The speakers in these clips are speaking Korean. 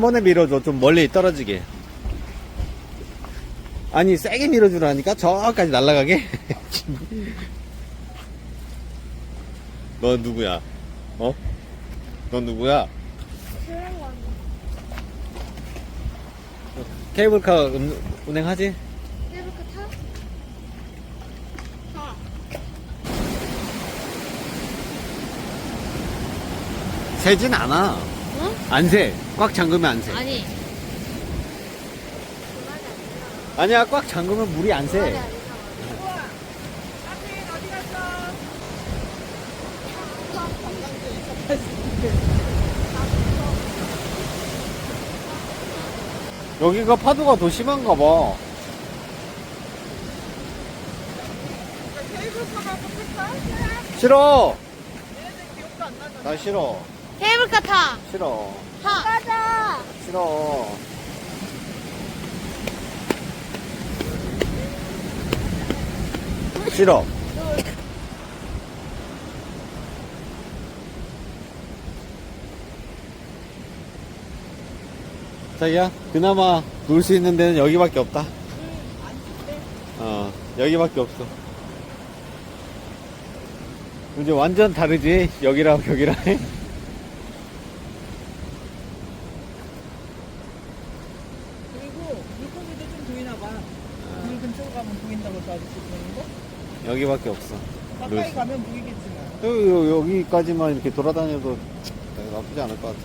한 번에 밀어줘. 좀 멀리 떨어지게. 아니, 세게 밀어주라니까? 저까지 날아가게? 너 누구야? 어? 너 누구야? 케이블카 운, 운행하지? 케이블카 타? 타. 세진 않아. 응? 안 새. 꽉 잠그면 안 새. 아니. 아니야, 꽉 잠그면 물이 안 새. 여기가 파도가 더 심한가 봐. 싫어. 나 싫어. 케이블카 타. 싫어. 타. 가자. 싫어. 싫어. 자기야, 그나마 놀 수 있는 데는 여기밖에 없다. 어, 여기밖에 없어. 이제 완전 다르지? 여기랑 여기랑. 그리고 물고기도 좀 보이나 봐. 물 근처로 가면 보인다고 저 아저씨 보이는 거? 여기밖에 없어. 가까이. 가면 보이겠지만. 여기, 여기까지만 이렇게 돌아다녀도 나쁘지 않을 것 같아.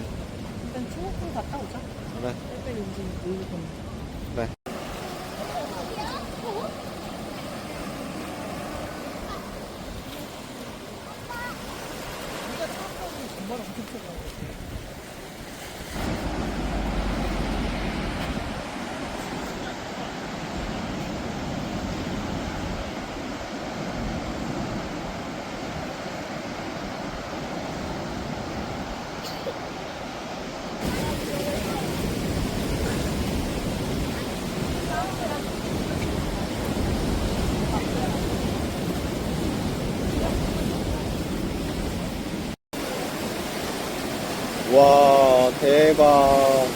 일단 추억을 갔다 오자. 그래. 용지 놀고 좀. 그래. 우리가 처음 가면 정말 엄청 쳐가 와, 대박.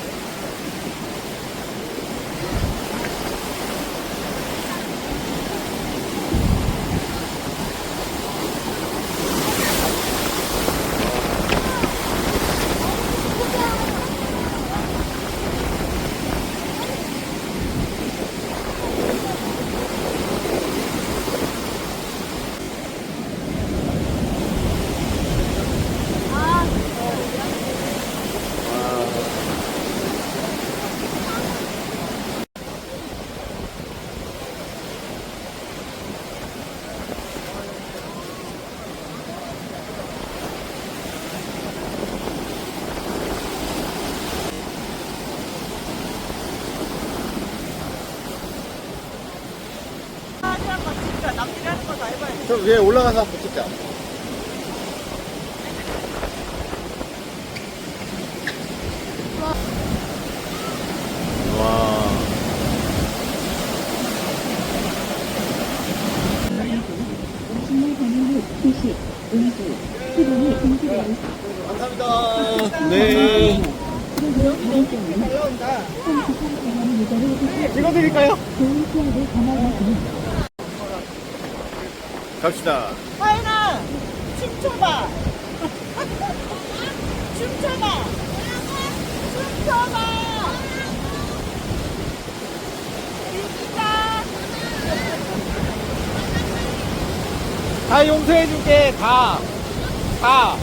하는 거 진짜 남들이 하는 거 다 해봐야지. 저 위에 올라가서 한번 찍자. 와. 감사합니다. 네. 찍어드릴까요? 갑시다. 하연아, 춤춰봐. 춤춰봐. 춤춰봐. 유기가. 다 용서해줄게, 다. 다.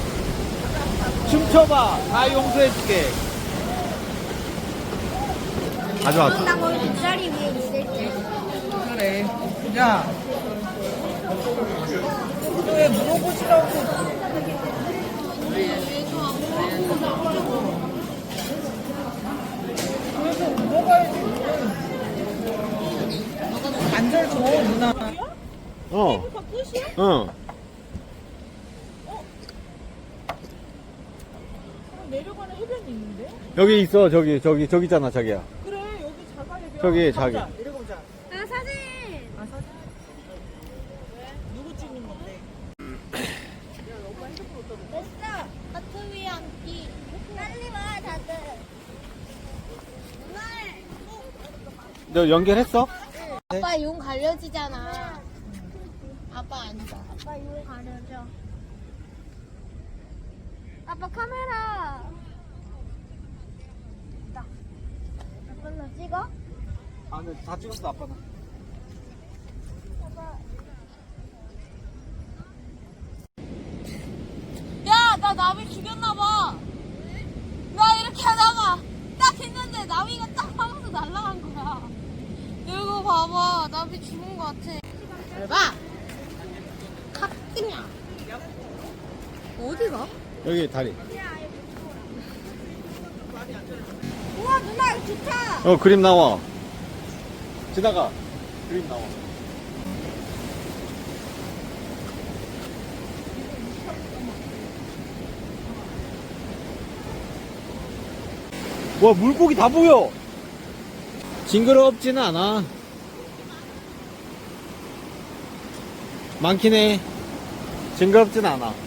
춤춰봐. 다 용서해줄게. 가져와. 나 거기 뒷자리 위에 있을게. 그래. 야. 왜 물어보시라고. 그래서 물어봐야지. 관절 줘, 누나. 어. 끝이야? 어. 내려가는 해변이 있는데? 여기 있어, 저기, 저기, 저기 있잖아, 자기야. 그래, 여기 자가 해변. 저기, 자기. 내려가자. 아 사진. 아, 사진. 누구 찍는 건데? 됐어. 하트 위 앉기. 빨리 와 다들. 너 연결했어? 아빠 용 가려지잖아. 아빠 앉아. 아빠 용 가려져. 아빠 카메라. 나. 아빠 나 찍어? 아, 근데 다 찍었어, 아빠는. 야, 나 나비 죽였나봐. 나 이렇게 하다가 딱 했는데 나비가 딱 하면서 날아간 거야. 이거 봐봐. 나비 죽은 거 같아. 잘 봐. 카트냐. 어디가? 여기 다리. 우와, 누나 이거 좋다. 어, 그림 나와. 지나가. 그림 나와. 와, 물고기 다 보여! 징그럽지는 않아. 많긴 해. 징그럽진 않아.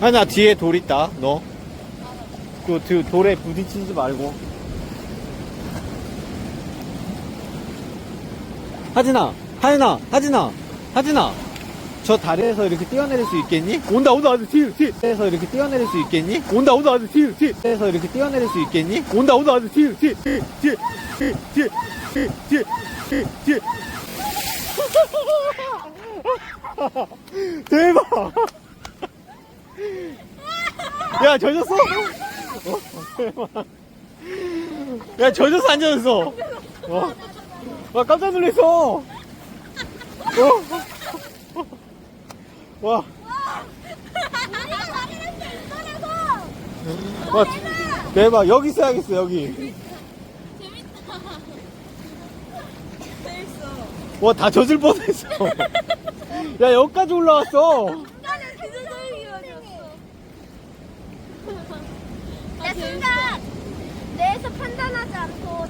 아니 나 뒤에 돌 있다. 너. 그, 그 돌에 부딪히지 말고. 하진아 하진아 하진아 하진아. 저 다리에서 이렇게 뛰어내릴 수 있겠니? 온다 온다 아주 뒤로 뒤 에서 이렇게 뛰어내릴 수 있겠니? 온다 온다 아주 뒤로 뒤 에서 이렇게 뛰어내릴 수 있겠니? 온다 온다 아주 뒤로 뒤뒤뒤뒤뒤뒤 대박! 야, 젖었어? 어. 야, 젖었어, 안 젖었어? 어? 와, 깜짝 놀랐어. 어? 와, 와, 대박. 여기 있어야겠어, 여기. 와, 다 젖을 뻔했어. 야, 여기까지 올라왔어.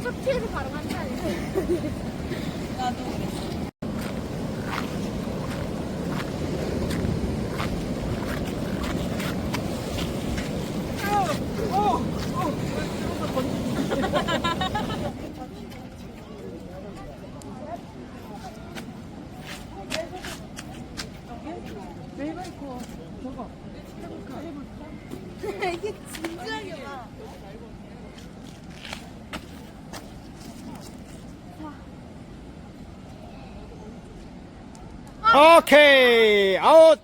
쪽 튀어서 바로 간다니 나도 그랬어. 이게 진지하게 봐. 오케이, 아웃.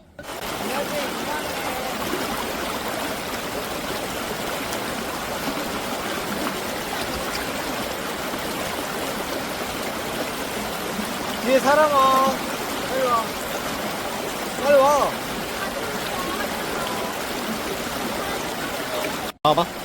뒤에 사람 와. 빨리 와. 빨리 와. 봐봐.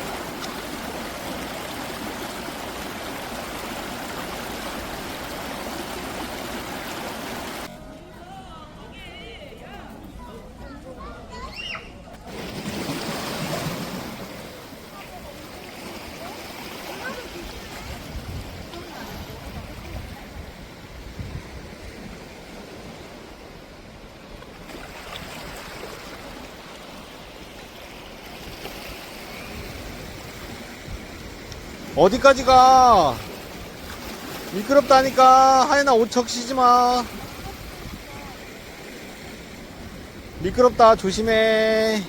어디까지 가? 미끄럽다니까. 하연아, 옷 적시지 마. 미끄럽다. 조심해.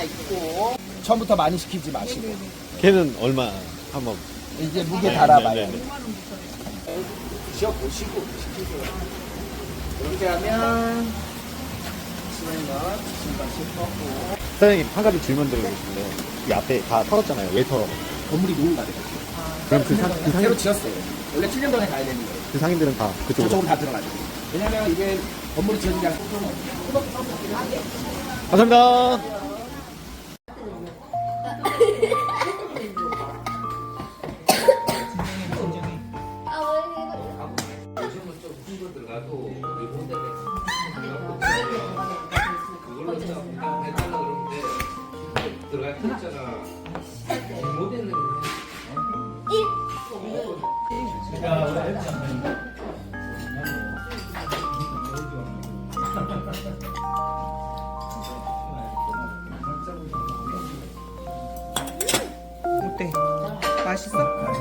하나 있고 처음부터 많이 시키지 마시고 걔는 얼마 한번 이제 무게 네, 달아봐요. 네, 네, 지어 보시고 시키세요. 이렇게 하면 지금은 지금까지 뻗고 사장님 한 가지 질문 드리고 싶은데 이 앞에 다 털었잖아요 왜 털어? 건물이 누군가 돼요. 그럼 그, 상, 그, 새로 상인, 지었어요. 원래 7년 전에 가야 되는 거예요. 그 상인들은 다 그쪽으로 저쪽으로 다 들어가죠. 왜냐면 이게 건물이 지어진 게 아니라 감사합니다 들어갈 수 있잖아. 못 했는데. 야, 우리 앱 어때? 맛있어? 아, 네.